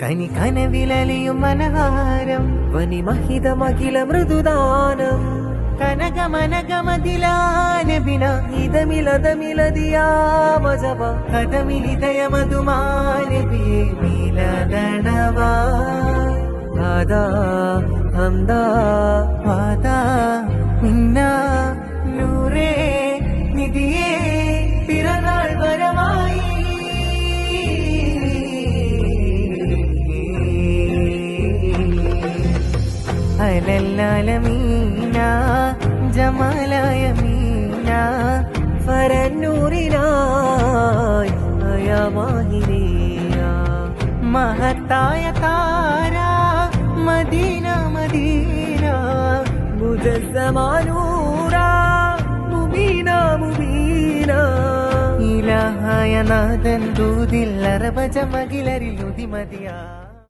കനി കനവിലലിയും മനഹാരം വനിമഹിതമഖില മൃദുദാനം കനകമനകമതിലാനബിന ഇതമിലതമിലതിയാമജവ കഥമിലിതയ മധുമാനബിയെ മിലദണവാ ആദാ ഹംദാ വാദാ മിന്ന നൂറേ നിധിയേ അലല്ലാലമീന ജമാലായ മീന ഫരന്നൂറിനായി മഹത്തായ താര മദീന മദീന മുജസ്സമാനൂറ മുബീന മുബീന. ഇലഹായ നാഥൻ ദൂതിൽ അറബജ മകിലരിൽ ഉതിമതിയാ